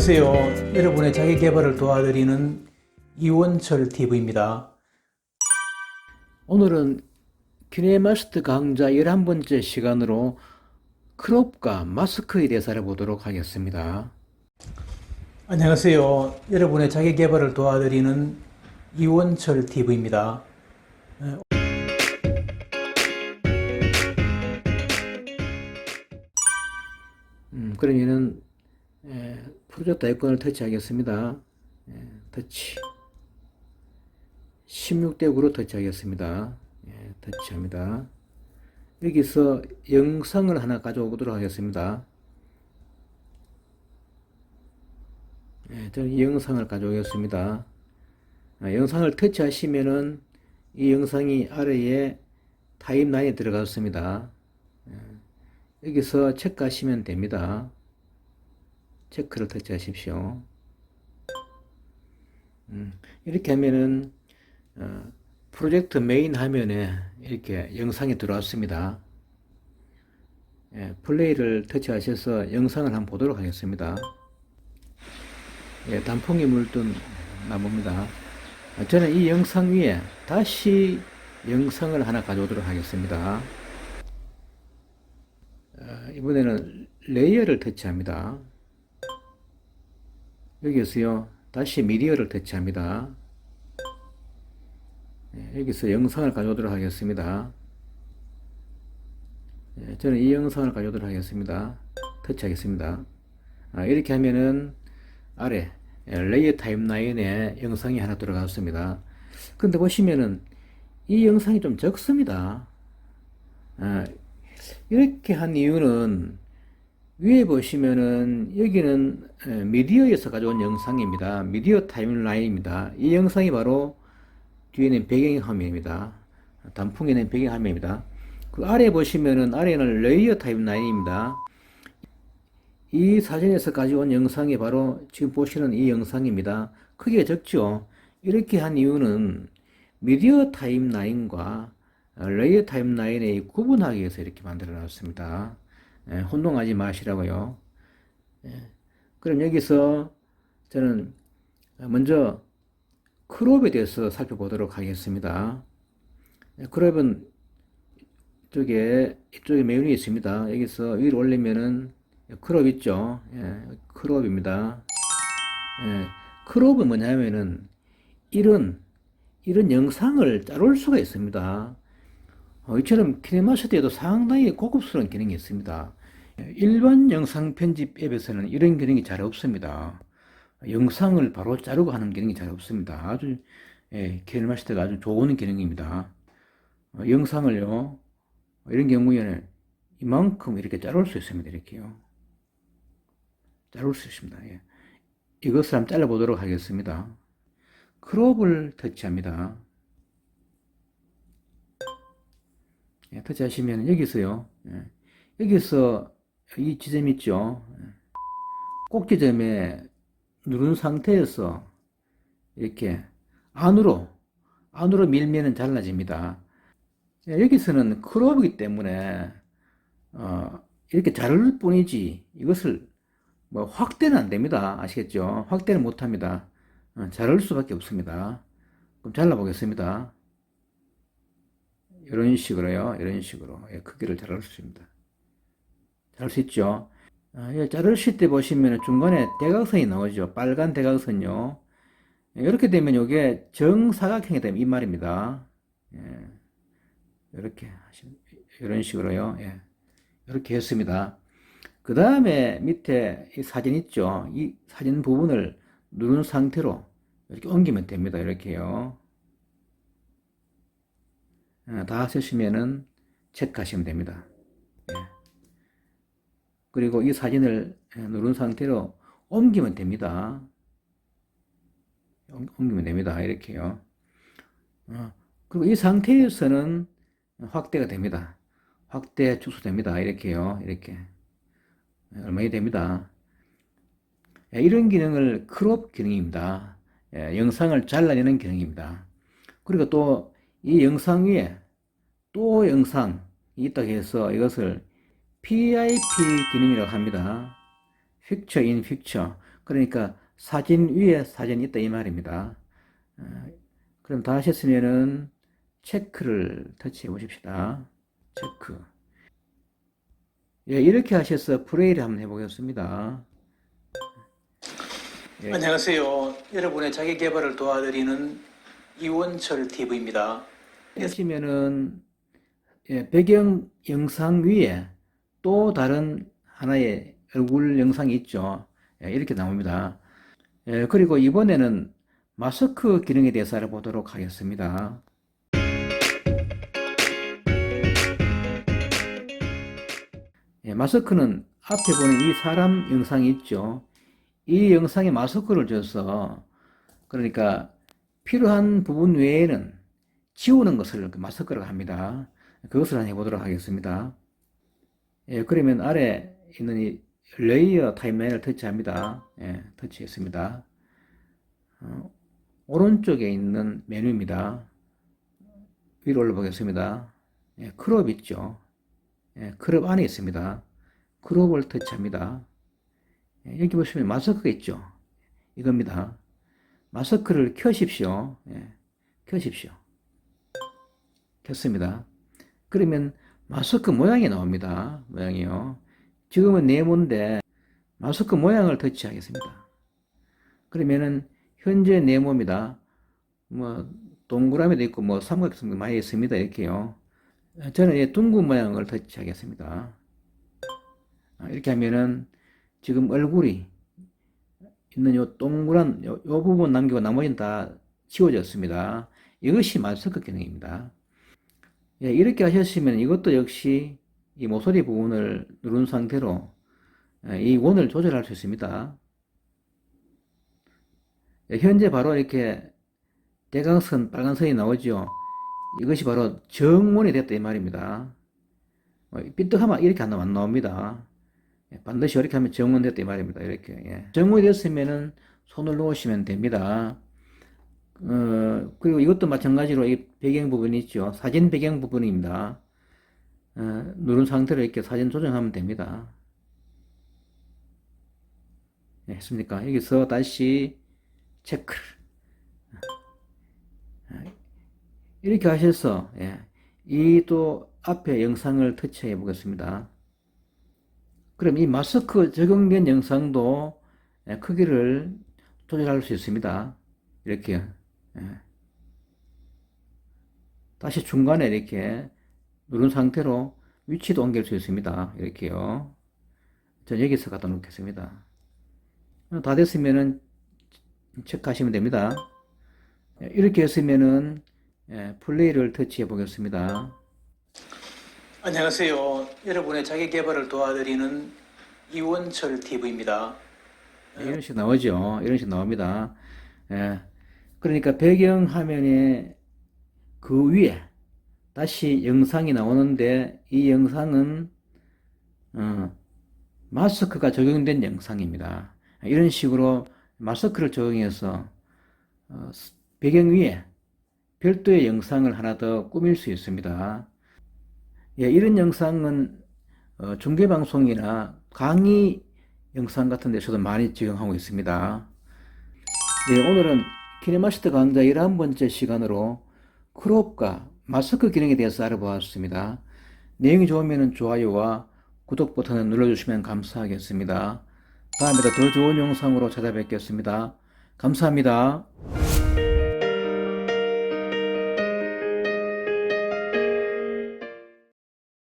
안녕하세요. 여러분의 자기 개발을 도와드리는 이원철 TV입니다. 오늘은 키네마스터 강좌 11번째 시간으로 크롭과 마스크에 대해서 알아보도록 하겠습니다. 안녕하세요. 여러분의 자기 개발을 도와드리는 이원철 TV입니다. 음, 그러면은 예, 프로젝트 아이콘을 터치하겠습니다. 예, 터치. 16대 9로 터치하겠습니다. 예, 터치합니다. 여기서 영상을 하나 가져오도록 하겠습니다. 예, 저는 이 영상을 가져오겠습니다. 아, 영상을 터치하시면은 이 영상이 아래에 타임라인에 들어갔습니다. 예, 여기서 체크하시면 됩니다. 체크를 터치하십시오. 음, 이렇게 하면은 어, 프로젝트 메인 화면에 이렇게 영상이 들어왔습니다. 예, 플레이를 터치하셔서 영상을 한번 보도록 하겠습니다. 예, 단풍이 물든 나무입니다. 아, 저는 이 영상 위에 다시 영상을 하나 가져오도록 하겠습니다. 어, 이번에는 레이어를 터치합니다. 여기서요, 다시 미디어를 터치합니다. 예, 여기서 영상을 가져오도록 하겠습니다. 예, 저는 이 영상을 가져오도록 하겠습니다. 터치하겠습니다. 아, 이렇게 하면은 아래 예, 레이어 타임라인에 영상이 하나 들어갔습니다. 근데 보시면은 이 영상이 좀 적습니다. 아, 이렇게 한 이유는 위에 보시면은 여기는 에, 미디어에서 가져온 영상입니다. 미디어 타임라인입니다. 이 영상이 바로 뒤에는 배경 화면입니다. 단풍에는 배경 화면입니다. 그 아래 보시면은 아래는 레이어 타임라인입니다. 이 사진에서 가져온 영상이 바로 지금 보시는 이 영상입니다. 크기가 적죠? 이렇게 한 이유는 미디어 타임라인과 레이어 타임라인에 구분하기 위해서 이렇게 만들어 놨습니다. 예, 혼동하지 마시라고요. 예, 그럼 여기서 저는 먼저 크롭에 대해서 살펴보도록 하겠습니다. 예, 크롭은 이쪽에 이쪽에 메뉴가 있습니다. 여기서 위로 올리면은 크롭 있죠. 예, 크롭입니다. 예, 크롭은 뭐냐면은 이런 이런 영상을 자를 수가 있습니다. 어, 이처럼 키네마스터에도 상당히 고급스러운 기능이 있습니다. 일반 영상 편집 앱에서는 이런 기능이 잘 없습니다. 영상을 바로 자르고 하는 기능이 잘 없습니다. 아주 예, 키네마스터가 아주 좋은 기능입니다. 어, 영상을요 이런 경우에는 이만큼 이렇게 자를 수 있습니다. 이렇게요. 자를 수 있습니다. 예. 이것을 한번 잘라보도록 하겠습니다. 크롭을 터치합니다. 예, 터치하시면 여기서요. 예, 여기서 이 지점 있죠. 예, 꼭 지점에 누른 상태에서 이렇게 안으로 안으로 밀면은 잘라집니다. 예, 여기서는 크롭이기 때문에 어, 이렇게 자를 뿐이지 이것을 뭐 확대는 안 됩니다. 아시겠죠? 확대는 못 합니다. 어, 자를 수밖에 없습니다. 그럼 잘라 보겠습니다. 이런 식으로요. 이런 식으로 예, 크기를 자를 수 있습니다. 자를 수 있죠. 아, 예, 자르실 때 보시면 중간에 대각선이 나오죠. 빨간 대각선요. 예, 이렇게 되면 이게 정사각형이 되면 이 말입니다. 예, 이렇게 하시면 이런 식으로요. 예, 이렇게 했습니다. 그 다음에 밑에 이 사진 있죠. 이 사진 부분을 누른 상태로 이렇게 옮기면 됩니다. 이렇게요. 어, 다 하셨으면은 체크하시면 됩니다. 예. 그리고 이 사진을 예, 누른 상태로 옮기면 됩니다. 옮기면 됩니다. 이렇게요. 어, 그리고 이 상태에서는 확대가 됩니다. 확대 축소됩니다. 이렇게요. 이렇게. 예, 얼마나 됩니다. 이런 기능을 크롭 기능입니다. 영상을 잘라내는 기능입니다. 그리고 또 이 영상 위에 또 영상이 있다고 해서 이것을 PIP 기능이라고 합니다. Picture in Picture. 그러니까 사진 위에 사진이 있다 이 말입니다. 어, 그럼 다 하셨으면은 체크를 터치해 보십시다. 체크. 예, 이렇게 하셔서 플레이를 한번 해보겠습니다. 예. 안녕하세요. 여러분의 자기 개발을 도와드리는 이원철 TV입니다. 하시면은 예, 배경 영상 위에 또 다른 하나의 얼굴 영상이 있죠. 예, 이렇게 나옵니다. 예, 그리고 이번에는 마스크 기능에 대해서 알아보도록 하겠습니다. 예, 마스크는 앞에 보는 이 사람 영상이 있죠. 이 영상에 마스크를 줘서 그러니까 필요한 부분 외에는 지우는 것을 그 마스크라고 합니다. 그것을 한번 해보도록 하겠습니다. 예, 그러면 아래 있는 이 레이어 타임라인을 터치합니다. 예, 터치했습니다. 어, 오른쪽에 있는 메뉴입니다. 위로 올려보겠습니다. 예, 크롭 있죠. 예, 크롭 안에 있습니다. 크롭을 터치합니다. 예, 여기 보시면 마스크가 있죠. 이겁니다. 마스크를 켜십시오. 예, 켜십시오. 켰습니다. 그러면 마스크 모양이 나옵니다. 모양이요. 지금은 네모인데 마스크 모양을 터치하겠습니다. 그러면은 현재 네모입니다. 뭐 동그라미도 있고 뭐 삼각형도 많이 있습니다. 이렇게요. 저는 이 둥근 모양을 터치하겠습니다. 아, 이렇게 하면은 지금 얼굴이 있는 요 동그란 요, 요 부분 남기고 나머지는 다 지워졌습니다. 이것이 마스크 기능입니다. 예, 이렇게 하셨으면 이것도 역시 이 모서리 부분을 누른 상태로 예, 이 원을 조절할 수 있습니다. 예, 현재 바로 이렇게 대각선 빨간 선이 나오죠. 이것이 바로 정원이 됐다 이 말입니다. 어, 삐뚤하면 이렇게 안 안 나옵니다. 예, 반드시 이렇게 하면 정원 됐다 이 말입니다. 이렇게 예. 정원이 됐으면은 손을 놓으시면 됩니다. 어, 그리고 이것도 마찬가지로 이 배경 부분이 있죠. 사진 배경 부분입니다. 어, 누른 상태로 이렇게 사진 조정하면 됩니다. 네, 했습니까? 여기서 다시 체크. 이렇게 하셔서, 예, 이 또 앞에 영상을 터치해 보겠습니다. 그럼 이 마스크 적용된 영상도 예, 크기를 조절할 수 있습니다. 이렇게. 예. 다시 중간에 이렇게 누른 상태로 위치도 옮길 수 있습니다. 이렇게요. 전 여기서 갖다 놓겠습니다. 다 됐으면은 체크하시면 됩니다. 예, 이렇게 했으면은 예, 플레이를 터치해 보겠습니다. 안녕하세요. 여러분의 자기 개발을 도와드리는 이원철 TV입니다. 예, 이런 식 나오죠. 이런 식 나옵니다. 예. 그러니까 배경 화면에 그 위에 다시 영상이 나오는데 이 영상은 어, 마스크가 적용된 영상입니다. 이런 식으로 마스크를 적용해서 어, 스- 배경 위에 별도의 영상을 하나 더 꾸밀 수 있습니다. 예, 이런 영상은 어, 중계방송이나 강의 영상 같은 데서도 많이 적용하고 있습니다. 네, 오늘은 키네마스터 강좌 11번째 시간으로 크롭과 마스크 기능에 대해서 알아보았습니다. 내용이 좋으면 좋아요와 구독 버튼을 눌러주시면 감사하겠습니다. 다음에도 더 좋은 영상으로 찾아뵙겠습니다. 감사합니다.